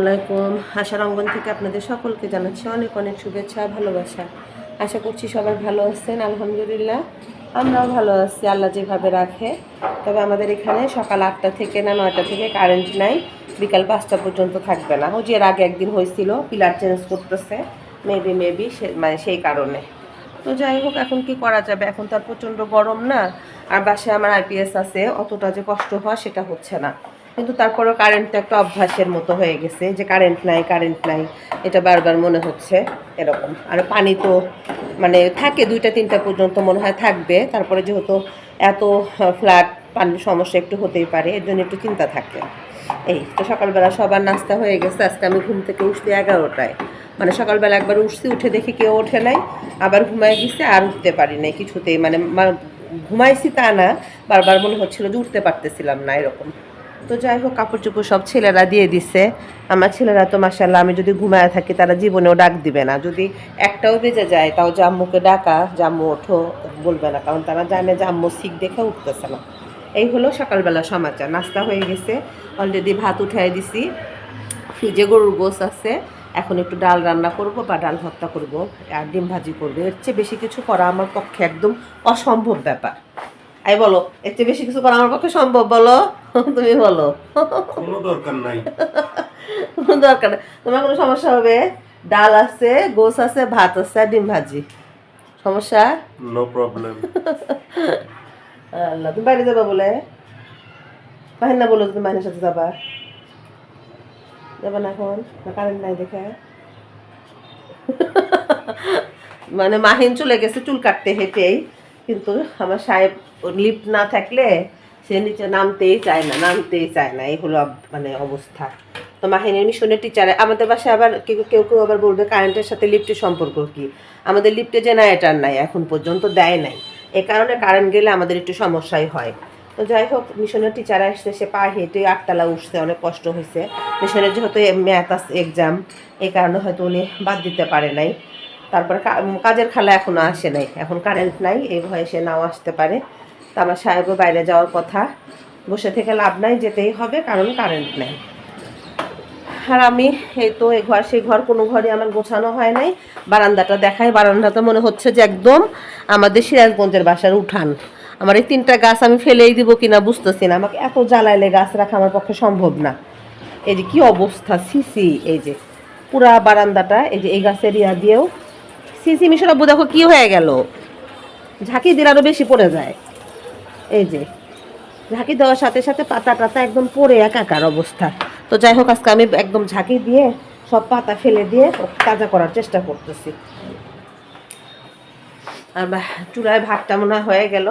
আলাইকুম। আশার অঙ্গন থেকে আপনাদের সকলকে জানাচ্ছি অনেক অনেক শুভেচ্ছা ভালোবাসা। আশা করছি সবাই ভালো আছেন, আলহামদুলিল্লাহ। আমরাও ভালো আছি, আল্লাহ যেভাবে রাখে। তবে আমাদের এখানে সকাল আটটা থেকে না নয়টা থেকে কারেন্ট নাই, বিকাল পাঁচটা পর্যন্ত থাকবে না। ও যে এর আগে একদিন হয়েছিল পিলার চেঞ্জ করতেছে মেবি মেবি সে মানে সেই কারণে। তো যাই হোক, এখন কি করা যাবে? এখন তো আর প্রচণ্ড গরম না। আর বাসায় আমার আইপিএস আছে, অতটা যে কষ্ট হয় সেটা হচ্ছে না। কিন্তু তারপরেও কারেন্টটা একটা অভ্যাসের মতো হয়ে গেছে যে কারেন্ট নাই কারেন্ট নাই। এটা বারবার মনে হচ্ছে এরকম। আর পানি তো মানে থাকে দুইটা, তিনটা পর্যন্ত মনে হয় থাকবে। তারপরে যেহেতু এত ফ্ল্যাট পানির সমস্যা একটু হতেই পারে, এর জন্য একটু চিন্তা থাকে। এই তো সকালবেলা সবার নাস্তা হয়ে গেছে। আজকে আমি ঘুম থেকে উঠতে এগারোটায়। মানে সকালবেলা একবার উঠছি, উঠে দেখি কেউ ওঠে নাই। আবার ঘুমায় গেছে, আর উঠতে পারি নাই কিছুতেই। মানে ঘুমাইছি তা না, বারবার মনে হচ্ছিল যে উঠতে পারতেছিলাম না, এরকম। তো যাই হোক কাপড় চোপড় সব ছেলেরা দিয়ে দিছে। আমার ছেলেরা তো মাসাল্লাহ আমি যদি ঘুমায় থাকি, তারা জীবনেও ডাক দিবে না। যদি একটাও বেজে যায়, তাও জাম্মুকে ডাকা জাম্মু ওঠো, বলবে না। কারণ তারা জানে যে আম্মু শিখ দেখে উঠতেছে না। এই হলো সকালবেলা সমাচার। নাস্তা হয়ে গেছে। অলরেডি ভাত উঠাই দিছি। ফ্রিজে গরুর গোস আছে। এখন একটু ডাল রান্না করব বা ডাল ভর্তা করব। আর ডিম ভাজি করব। এর চেয়ে বেশি কিছু করা আমার পক্ষে একদম অসম্ভব ব্যাপার। আই বলো এর চেয়ে বেশি কিছু করা আমার পক্ষে সম্ভব বলো? তুমি বলো। কোনো দরকার নাই। কোনো দরকার নেই। তোমার কোনো সমস্যা হবে? ডাল আছে গোস আছে ভাত আছে আর ডিম ভাজি। সমস্যা? নো প্রবলেম আল্লাহ তুমি বাইরে যাবা বলে? বাহির না বলো তুমি বাহিনীর সাথে যাবা। যাবা না এখন? না কারেন্ট নাই দেখে। মানে মাহিন চলে গেছে চুল কাটতে হেঁটেই। কিন্তু আমার সাহেব লিফট না থাকলে সে নিচে নামতেই চায় না, নামতেই চায় না। এই হলো মানে অবস্থা। তো মাহিনের মিশনের টিচারে আমাদের বাসায় আবার কেউ কেউ কেউ আবার বলবে কারেন্টের সাথে লিফটের সম্পর্ক কি? আমাদের লিফটে জেনারেটার নাই, এখন পর্যন্ত দেয় নাই। এ কারণে কারেন্ট গেলে আমাদের একটু সমস্যাই হয়। তো যাই হোক, মিশনের টিচার আসছে সে পা হেঁটে আটতলা উঠছে, অনেক কষ্ট হয়েছে। মিশনের যেহেতু ম্যাথ এক্সাম এই কারণে হয়তো উনি বাদ দিতে পারে নাই। তারপরে কাজের খালা এখনও আসে নাই। এখন কারেন্ট নাই, এই ভয়ে সে নাও আসতে পারে। তা আমার সাহেবও বাইরে যাওয়ার কথা। বসে থেকে লাভ নাই, যেতেই হবে, কারণ কারেন্ট নেই। আর আমি এই তো এই ঘর, সেই ঘর, কোনো ঘরে আমার গোছানো হয় নাই। বারান্দাটা দেখাই বারান্দাটা মনে হচ্ছে যে একদম আমাদের সিরাজগঞ্জের বাসার উঠান। আমার এই তিনটা গাছ আমি ফেলেই দিব কিনা বুঝতেছি না। আমাকে এত জ্বালাইলে গাছ রাখা আমার পক্ষে সম্ভব না। এই যে কি অবস্থা সিসি এই যে পুরা বারান্দাটা, এই যে এই গাছের ইয়া দিয়েও সিসি মিশন আব্বু দেখো কি হয়ে গেল। ঝাঁকি দিলে আরও বেশি পড়ে যায়। এই যে, ঝাঁকি দেওয়ার সাথে সাথে পাতা টাতা একদম পড়ে একাকার অবস্থা। তো যাই হোক, আজকে আমি একদম ঝাঁকি দিয়ে সব পাতা ফেলে দিয়ে তাজা করার চেষ্টা করতেছি। আর চুলায় ভাতটা মনে হয়ে গেল।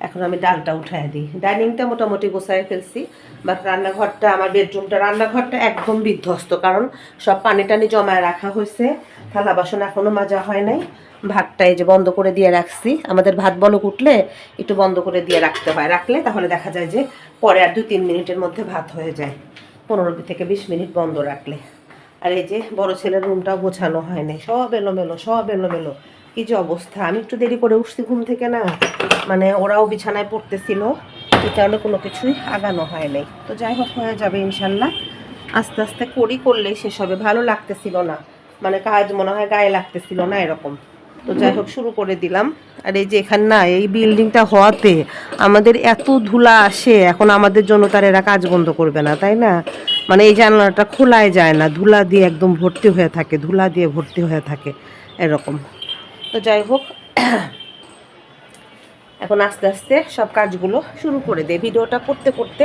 এখন আমি ডালটা উঠাই দিই। ডাইনিংটা মোটামুটি গোছায় ফেলছি, বাট রান্নাঘরটা, আমার বেডরুমটা, রান্নাঘরটা একদম বিধ্বস্ত, কারণ সব পানি টানি জমায় রাখা হয়েছে, থালা বাসন এখনও মাজা হয় নাই। ভাতটা এই যে বন্ধ করে দিয়ে রাখছি। আমাদের ভাত বলক উঠলে একটু বন্ধ করে দিয়ে রাখতে হয়। রাখলে তাহলে দেখা যায় যে পরে আর দু তিন মিনিটের মধ্যে ভাত হয়ে যায়। পনেরো থেকে বিশ মিনিট বন্ধ রাখলে। আর এই যে বড় ছেলের রুমটাও গোছানো হয় নাই। সব এলোমেলো সব এলোমেলো। কি যে অবস্থা, আমি একটু দেরি করে উঠছি ঘুম থেকে না মানে ওরাও বিছানায় পড়তেছিল, এই কারণে কোনো কিছুই আগানো হয় নাই। তো যাই হোক, হয়ে যাবে ইনশাল্লাহ। আস্তে আস্তে করি করলেই শেষ হবে, ভালো লাগতেছিল না মানে কাজ মনে হয় গায়ে লাগতেছিল না এরকম। তো যাই হোক, শুরু করে দিলাম। আর এই যে এখানে না, এই বিল্ডিংটা হওয়াতে আমাদের এত ধুলা আসে, এখন আমাদের জন্য তার এরা কাজ বন্ধ করবে না, তাই না? মানে এই জানলাটা খোলাই যায় না, ধুলা দিয়ে একদম ভর্তি হয়ে থাকে, ধুলা দিয়ে ভর্তি হয়ে থাকে, এরকম। তো যাই হোক, এখন আস্তে আস্তে সব কাজগুলো শুরু করে দেয় ভিডিওটা করতে করতে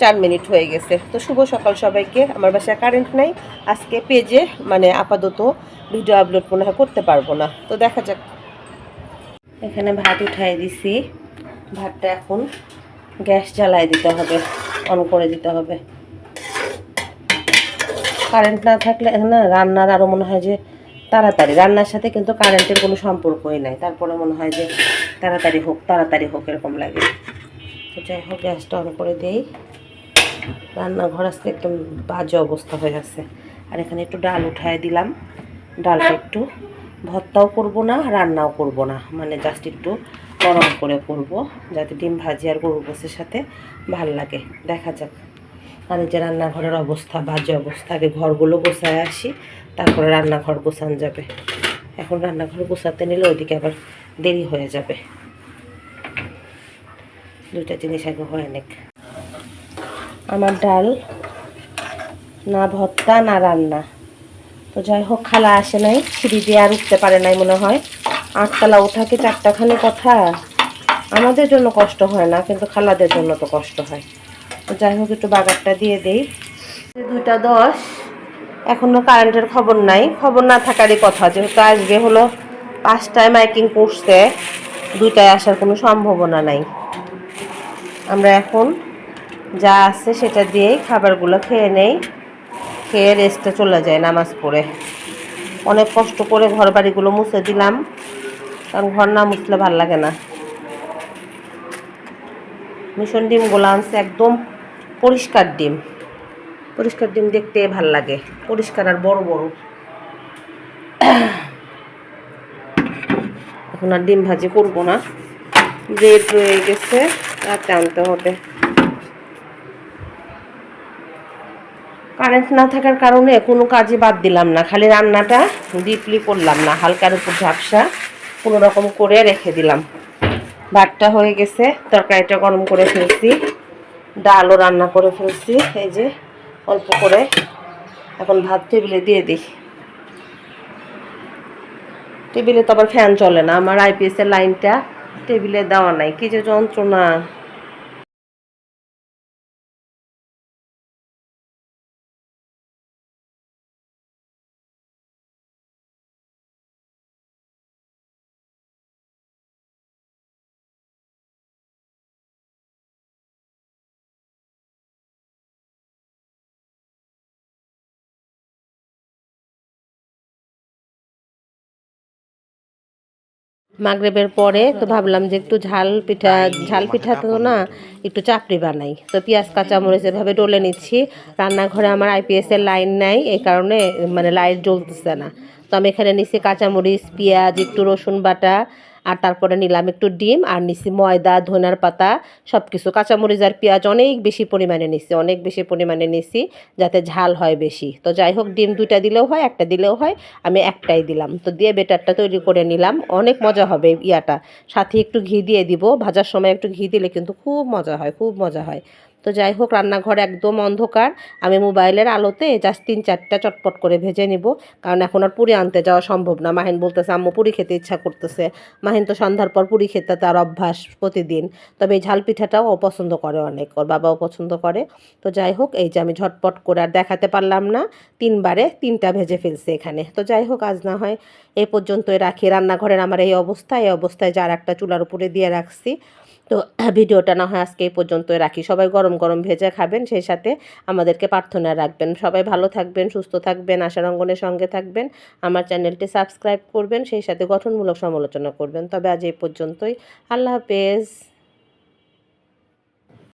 চার মিনিট হয়ে গেছে। তো শুভ সকাল সবাইকে। আমার বাসায় কারেন্ট নাই। আজকে পেজে মানে আপাতত ভিডিও আপলোড মনে হয় করতে পারব না। তো দেখা যাক। এখানে ভাত উঠাই দিছি। ভাতটা এখন গ্যাস জ্বালাই দিতে হবে অন করে দিতে হবে। কারেন্ট না থাকলে, না, রান্নার আরও মনে হয় যে তাড়াতাড়ি। রান্নার সাথে কিন্তু কারেন্টের কোনো সম্পর্কই নাই। তারপরে মনে হয় যে তাড়াতাড়ি হোক তাড়াতাড়ি হোক এরকম লাগে। তো যাই হোক, গ্যাসটা অন করে দেই। রান্নাঘর আজকে একদম বাজে অবস্থা হয়ে আছে আর এখানে একটু ডাল উঠায় দিলাম। ডালটা একটু ভর্তাও করব না, রান্নাও করব না। মানে জাস্ট একটু নরম করে করব, যাতে ডিম ভাজি আর গরুর গোসের সাথে ভালো লাগে। দেখা যাক। আর যে রান্নাঘরের অবস্থা, বাজে অবস্থা, আগে ঘরগুলো গোছায় আসি, তারপরে রান্নাঘর গোছান যাবে। এখন রান্নাঘর গোছাতে নিলে ওইদিকে আবার দেরি হয়ে যাবে। দুইটা জিনিস আগে হয় অনেক আমার ডাল, না ভর্তা, না রান্না। তো যাই হোক, খালা আসে নাই, সিঁড়ি দিয়ে আর উঠতে পারে নাই মনে হয়। আটতলা ওঠা কি চারটাখানি কথা? আমাদের জন্য কষ্ট হয় না, কিন্তু খালাদের জন্য তো কষ্ট হয়। তো যাই হোক, একটু বাগারটা দিয়ে দেই। দুইটা দশ। এখনও কারেন্টের খবর নাই। খবর না থাকারই কথা, যেহেতু আসবে হলো পাঁচটায় মাইকিং করছে, দুইটায় আসার কোনো সম্ভাবনা নাই। আমরা এখন যা আছে সেটা দিয়েই খাবারগুলো খেয়ে নেই, খেয়ে রেস্টে চলে যায় নামাজ পড়ে। অনেক কষ্ট করে ঘর বাড়িগুলো মুছে দিলাম, কারণ ঘর না মুছলে ভালো লাগে না। মিশন ডিমগুলো আনছে একদম পরিষ্কার ডিম। পরিষ্কার ডিম দেখতে ভালো লাগে। পরিষ্কার আর বড় বড়। এখন আর ডিম ভাজি করব না। ব্রেড রয়ে গেছে, রাতে আনতে হবে। কারেন্ট না থাকার কারণে কোনো কাজে বাদ দিলাম না। খালি রান্নাটা ডিপলি করলাম না, হালকার উপর ঝাপসা কোনো রকম করে রেখে দিলাম। ভাতটা হয়ে গেছে, তরকারিটা গরম করে ফেলছি। ডালও রান্না করে ফেলছি, এই যে অল্প করে। এখন ভাত টেবিলে দিয়ে দিই। টেবিলে তো আবার ফ্যান চলে না, আমার আইপিএস এর লাইনটা টেবিলে দেওয়া নাই। কি যে যন্ত্রণা। মাগরেবের পরে তো ভাবলাম যে একটু ঝাল পিঠা ঝাল পিঠা তো না, একটু চাপড়ি বানাই। তো পেঁয়াজ, কাঁচামরিচ এভাবে ডলে নিচ্ছি। রান্নাঘরে আমার আইপিএস এর লাইন নাই, এই কারণে মানে লাইট জ্বলতেছে না। তো আমি এখানে নিচ্ছি কাঁচামরিচ, পেঁয়াজ, একটু রসুন বাটা আর তারপরে নিলাম একটু ডিম, আর নিছি ময়দা, ধনার পাতা সব কিছু কাঁচামরিচ আর পেঁয়াজ অনেক বেশি পরিমাণে নিছি, অনেক বেশি পরিমাণে নিছি যাতে ঝাল হয় বেশি। তো যাই হোক, ডিম দুইটা দিলেও হয়, একটা দিলেও হয়, আমি একটাই দিলাম। তো দিয়ে বেটারটা তৈরি করে নিলাম, অনেক মজা হবে ইয়াটা। সাথে একটু ঘি দিয়ে দিব, ভাজার সময় একটু ঘি দিলে কিন্তু খুব মজা হয়, খুব মজা হয়। তো যাই হোক, রান্নাঘর একদম অন্ধকার। আমি মোবাইলের আলোতে জাস্ট তিন চারটা চটপট করে ভেজে নিব। কারণ এখন আর পুরি আনতে যাওয়া সম্ভব না। মাহিন বলতেছে, আম্মু, পুরি খেতে ইচ্ছা করতেছে। মাহিন তো সন্ধ্যার পর পুরি খেতে তার অভ্যাস প্রতিদিন। তবে এই ঝাল পিঠাটাও ও পছন্দ করে অনেক, ওর বাবাও পছন্দ করে। তো যাই হোক, এই যে আমি ঝটপট করে আর দেখাতে পারলাম না, তিনবারে তিনটা ভেজে ফেলছে এখানে। তো যাই হোক, আজ না হয় এই পর্যন্তই রাখি। রান্নাঘরের আমার এই অবস্থা, এই অবস্থায় যার একটা চুলার উপরে দিয়ে রাখছি। তো ভিডিওটা না হয় আজকে এই পর্যন্ত রাখি। সবাই গরম গরম ভেজে খাবেন, সেই সাথে আমাদেরকে প্রার্থনা রাখবেন। সবাই ভালো থাকবেন, সুস্থ থাকবেন আশার অঙ্গনের সঙ্গে থাকবেন। আমার চ্যানেলটি সাবস্ক্রাইব করবেন, সেই সাথে গঠনমূলক সমালোচনা করবেন। তবে আজ এই পর্যন্তই। আল্লাহ হাফেজ।